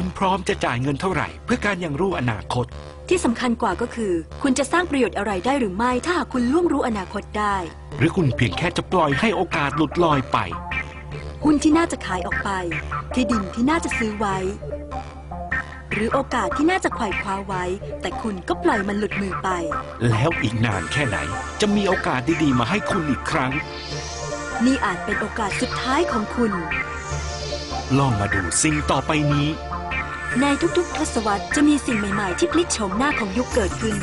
คุณพร้อมจะจ่ายเงินเท่าไหร่ เพื่อการยังรู้อนาคต ที่สำคัญกว่าก็คือ คุณจะสร้างประโยชน์อะไรได้หรือไม่ ถ้าหากคุณล่วงรู้อนาคตได้ หรือคุณเพียงแค่จะปล่อยให้โอกาสหลุดลอยไป หุ้นที่น่าจะขายออกไป ที่ดินที่น่าจะซื้อไว้ หรือโอกาสที่น่าจะไขว่คว้าไว้ แต่คุณก็ปล่อยมันหลุดมือไป แล้วอีกนานแค่ไหน จะมีโอกาสดีๆ มาให้คุณอีกครั้ง นี่อาจเป็นโอกาสสุดท้ายของคุณ ลองมาดูสิ่งต่อไปนี้ ในทุกๆ ทศวรรษจะมีสิ่งใหม่ๆ ที่พลิกโฉมหน้าของยุคเกิดขึ้น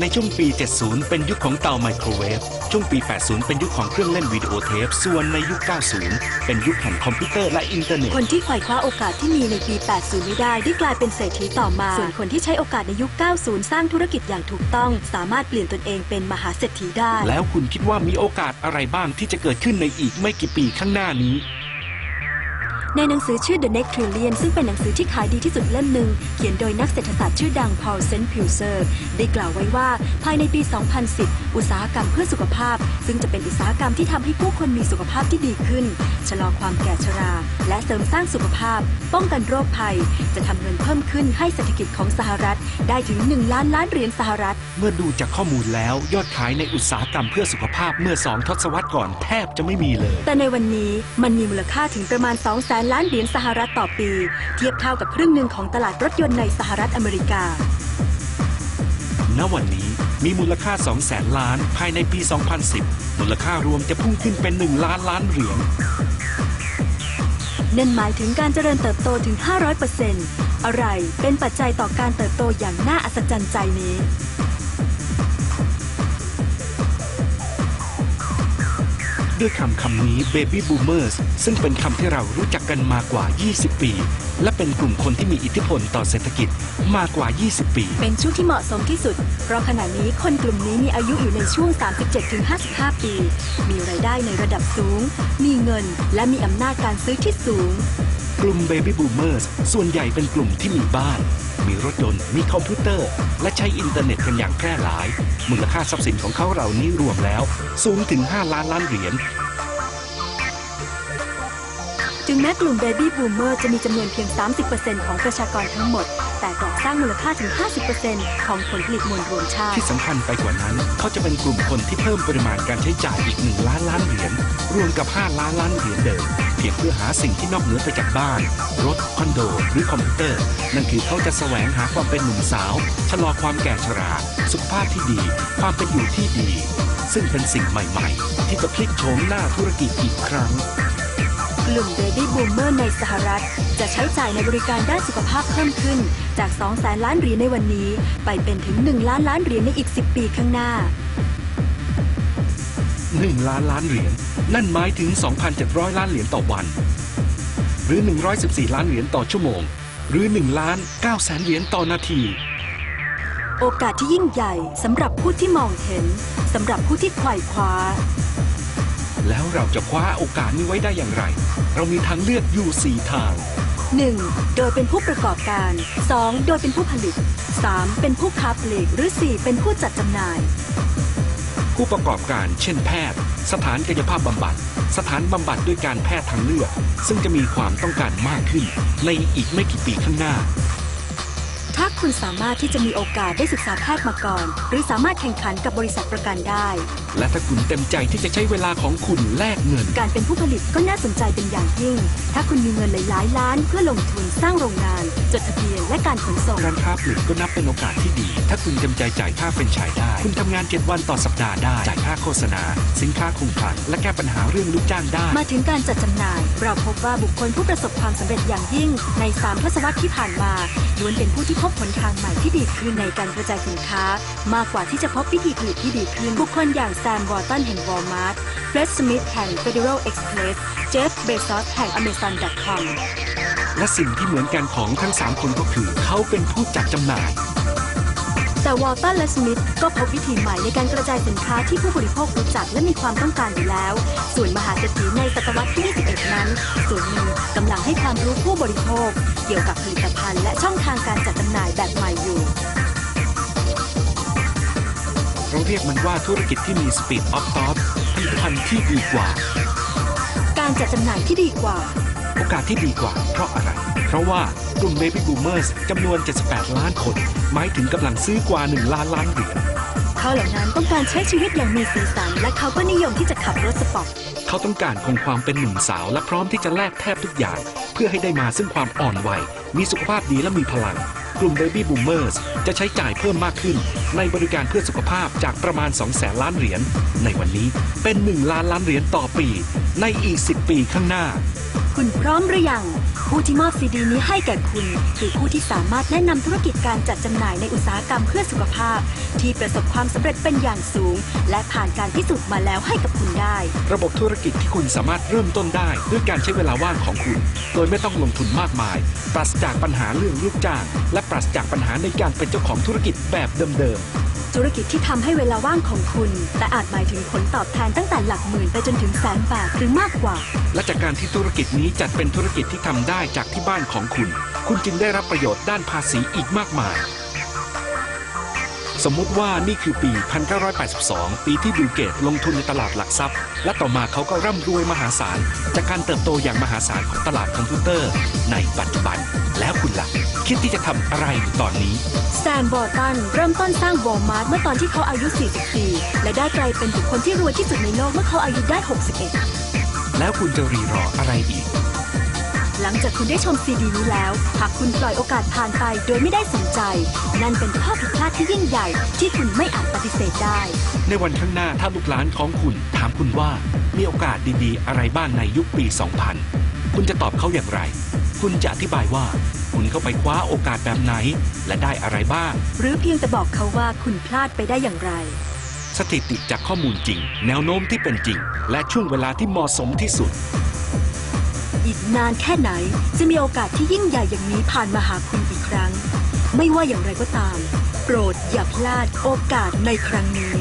ในช่วงปี 70 เป็นยุคของเตาไมโครเวฟ ช่วงปี 80 เป็นยุคของเครื่องเล่นวิดีโอเทป ส่วนในยุค 90 เป็นยุคแห่งคอมพิวเตอร์และอินเทอร์เน็ต คนที่ไขว่คว้าโอกาสที่มีในปี 80 ไม่ได้ได้กลายเป็นเศรษฐีต่อมา ส่วนคนที่ใช้โอกาสในยุค 90 สร้างธุรกิจอย่างถูกต้อง สามารถเปลี่ยนตนเองเป็นมหาเศรษฐีได้ แล้วคุณคิดว่ามีโอกาสอะไรบ้างที่จะเกิดขึ้นในอีกไม่กี่ปีข้างหน้านี้ ในหนังสือชื่อ The Next Trillion ซึ่งเป็นหนังสือที่ขายดีที่สุดเล่มหนึ่ง เขียนโดยนักเศรษฐศาสตร์ชื่อดัง Paul s e n p u s e r ได้กล่าวไว้ว่า ภายในปี 2010 อุตสาหกรรมเพื่อสุขภาพ ซึ่งจะเป็นอุตสาหกรรมที่ทำให้ผู้คนมีสุขภาพที่ดีขึ้น ชะลอความแก่ชรา และเสริมสร้างสุขภาพ ป้องกันโรคภัย จะทำเงินเพิ่มขึ้นให้เศรษฐกิจของสหรัฐ ได้ถึง 1 ล้านล้านเหรียญสหรัฐ เมื่อดูจากข้อมูลแล้วยอดขายในอุตสาหกรรมเพื่อสุขภาพเมื่อสองทศวรรษก่อนแทบจะไม่มีเลย แต่ในวันนี้มันมีมูลค่าถึงประมาณ2แสนล้านเหรียญสหรัฐต่อปี เทียบเท่ากับครึ่งหนึ่งของตลาดรถยนต์ในสหรัฐอเมริกา ณวันนี้มีมูลค่า2แสนล้าน ภายในปี 2010 มูลค่ารวมจะพุ่งขึ้นเป็น 1 ล้านล้านเหรียญนั่นหมายถึงการเจริญเติบโตถึง 500%อะไรเป็นปัจจัยต่อการเติบโตอย่างน่าอัศจรรย์ใจนี้ ด้วยคำคำนี้ Baby Boomers ซึ่งเป็นคำที่เรารู้จักกันมากว่า 20 ปี และเป็นกลุ่มคนที่มีอิทธิพลต่อเศรษฐกิจมากกว่า 20 ปี เป็นช่วงที่เหมาะสมที่สุด เพราะขณะนี้คนกลุ่มนี้มีอายุอยู่ในช่วง 37-55 ปี มีรายได้ในระดับสูง มีเงิน และมีอำนาจการซื้อที่สูง กลุ่ม Baby Boomers ส่วนใหญ่เป็นกลุ่มที่มีบ้าน มีรถยนต์ มีคอมพิวเตอร์ และใช้อินเทอร์เน็ตกันอย่างแพร่หลาย มูลค่าทรัพย์สินของเขาเหล่านี้รวมแล้ว สูงถึง 5 ล้านล้านเหรียญ ถึงแม้กลุ่ม Baby Boomer จะมีจำนวนเพียง 30%ของประชากรทั้งหมด แต่กลับสร้างมูลค่าถึง 50%ของผลผลิตมวลรวมชาติ ที่สำคัญไปกว่านั้น เขาจะเป็นกลุ่มคนที่เพิ่มปริมาณการใช้จ่ายอีก 1 ล้านล้านเหรียญรวมกับ 5 ล้านล้านเหรียญเดิม เพียงเพื่อหาสิ่งที่นอกเหนือไปจากบ้าน รถ คอนโด หรือคอมพิวเตอร์ นั่นคือเขาจะแสวงหาความเป็นหนุ่มสาวชะลอความแก่ชรา สุขภาพที่ดี ความเป็นอยู่ที่ดี ซึ่งเป็นสิ่งใหม่ ๆ ที่จะพลิกโฉมหน้าธุรกิจอีกครั้ง ลุ่ม Baby Boomer ในสหรัฐ จะใช้จ่ายในบริการด้านสุขภาพเพิ่มขึ้น จาก 2 แสนล้านเหรียญในวันนี้ ไปเป็นถึง 1 ล้านล้านเหรียญในอีก 10 ปีข้างหน้า 1 ล้านล้านเหรียญนั่นหมายถึง 2,700 ล้านเหรียญต่อวัน หรือ 114 ล้านเหรียญต่อชั่วโมง หรือ1ล้าน9แสนเหรียญต่อนาที โอกาสที่ยิ่งใหญ่สำหรับผู้ที่มองเห็นสำหรับผู้ที่ไขว่คว้าแล้ว เราจะคว้าโอกาสนี้ไว้ได้อย่างไร เรามีทางเลือกอยู่4ทาง 1. โดยเป็นผู้ประกอบการ 2. โดยเป็นผู้ผลิต 3. เป็นผู้ค้าปลีกหรือ 4. เป็นผู้จัดจำหน่าย ผู้ประกอบการ เช่นแพทย์ สถานกายภาพบำบัด สถานบำบัดด้วยการแพทย์ทางเลือก ซึ่งจะมีความต้องการมากขึ้น ในอีกไม่กี่ปีข้างหน้าถ้า คุณสามารถที่จะมีโอกาสได้ศึกษาแพทย์มาก่อน หรือสามารถแข่งขันกับบริษัทประกันได้ และถ้าคุณเต็มใจที่จะใช้เวลาของคุณแลกเงิน การเป็นผู้ผลิตก็น่าสนใจเป็นอย่างยิ่ง ถ้าคุณมีเงินหลายๆล้าน เพื่อลงทุนสร้างโรงงาน จดทะเบียนและการขนส่งร้านค้าปลีกก็นับเป็นโอกาสที่ดี ถ้าคุณเต็มใจจ่ายค่าเป็นไชายได้ คุณทำงาน 7 วันต่อสัปดาห์ได้ จ่ายค่าโฆษณา สินค้าคงคลังและแก้ปัญหาเรื่องลูกจ้างได้ มาถึงการจัดจำหน่าย เราพบว่าบุคคลผู้ประสบความสำเร็จอย่างยิ่ง ใน3ทศวรรษที่ผ่านมาล้วนเป็นผู้ที่พบหนทางใหม่ที่ดีขึ้นในการกระจายสินค้า มากกว่าที่จะพบวิธีผลิตที่ดีขึ้น บุคคลอย่างแซมวอร์ตันแห่งวอลมาร์ทเฟรดสมิธแห่ง Federal Express เจฟเบซอสแห่ง Amazon.com และสิ่งที่เหมือนกันของทั้ง 3 คนก็คือ เขาเป็นผู้จัดจำหน่าย แต่วอลตันและสมิธก็พบวิธีใหม่ในการกระจายสินค้าที่ผู้บริโภครู้จักและมีความต้องการอยู่แล้ว ส่วนมหาเศรษฐีในศตวรรษที่ 21 นั้น ส่วนหนึ่งกำลังให้ความรู้ผู้บริโภค เกี่ยวกับผลิตภัณฑ์และช่องทางการจัดจำหน่ายแบบใหม่อยู่เราเรียกมันว่าธุรกิจที่มี Speed of Thought ผลิตภัณฑ์ที่ดีกว่า การจัดจำหน่ายที่ดีกว่า โอกาสที่ดีกว่าเพราะอะไร เพราะว่ากลุ่ม Baby Boomers จำนวน 78 ล้านคน หมายถึงกำลังซื้อกว่า 1 ล้านล้านเหรียญเขาเหล่านั้นต้องการใช้ชีวิตอย่างมีสีสัน และเขาก็นิยมที่จะขับรถสปอร์ตเขาต้องการคงความเป็นหนุ่มสาวและพร้อมที่จะแลกแทบทุกอย่าง เพื่อให้ได้มาซึ่งความอ่อนวัยมีสุขภาพดีและมีพลัง กลุ่ม Baby Boomers จะใช้จ่ายเพิ่มมากขึ้น ในบริการเพื่อสุขภาพจากประมาณ2แสนล้านเหรียญในวันนี้เป็น 1 ล้านล้านเหรียญต่อปี ในอีก 10 ปีข้างหน้า คุณพร้อมหรือยัง ผู้ที่มอบซีดีนี้ให้แก่คุณ คือผู้ที่สามารถแนะนำธุรกิจการจัดจำหน่ายในอุตสาหกรรมเพื่อสุขภาพ ที่ประสบความสำเร็จเป็นอย่างสูง และผ่านการพิสูจน์มาแล้วให้กับคุณได้ ระบบธุรกิจที่คุณสามารถเริ่มต้นได้ ด้วยการใช้เวลาว่างของคุณ โดยไม่ต้องลงทุนมากมาย ปราศจากปัญหาเรื่องลูกจ้าง และปราศจากปัญหาในการเป็นเจ้าของธุรกิจแบบเดิมธุรกิจที่ทำให้เวลาว่างของคุณ แต่อาจหมายถึงผลตอบแทนตั้งแต่หลักหมื่นไปจนถึงแสนบาทหรือมากกว่าๆและจากการที่ธุรกิจนี้จัดเป็นธุรกิจที่ทำได้จากที่บ้านของคุณ คุณจึงได้รับประโยชน์ด้านภาษีอีกมากมาย สมมุติว่านี่คือปี 1982 ปีที่บิลเกตลงทุนในตลาดหลักทรัพย์ และต่อมาเขาก็ร่ำรวยมหาศาล จากการเติบโตอย่างมหาศาลของตลาดคอมพิวเตอร์ ในปัจจุบัน แล้วคุณล่ะ คิดที่จะทำอะไรตอนนี้ แซมบอร์ตันเริ่มต้นสร้างวอลมาร์ทเมื่อตอนที่เขาอายุ 44 และได้กลายเป็นบุคคลที่รวยที่สุดในโลกเมื่อเขาอายุได้ 61 แล้วคุณจะรีรออะไรอีก หลังจากคุณได้ชมซีดีนี้แล้ว หากคุณปล่อยโอกาสผ่านไปโดยไม่ได้สนใจ นั่นเป็นข้อผิดพลาดที่ยิ่งใหญ่ที่คุณไม่อาจปฏิเสธได้ ในวันข้างหน้าถ้าลูกหลานของคุณถามคุณว่ามีโอกาสดีๆ อะไรบ้างในยุคปี 2000 คุณจะตอบเขาอย่างไร คุณจะอธิบายว่า คุณเข้าไปคว้าโอกาสแบบไหน และได้อะไรบ้าง หรือเพียงแต่บอกเขาว่าคุณพลาดไปได้อย่างไร สถิติจากข้อมูลจริง แนวโน้มที่เป็นจริง และช่วงเวลาที่เหมาะสมที่สุด อีกนานแค่ไหนจะมีโอกาสที่ยิ่งใหญ่อย่างนี้ผ่านมาหาคุณอีกครั้ง ไม่ว่าอย่างไรก็ตาม โปรดอย่าพลาดโอกาสในครั้งนี้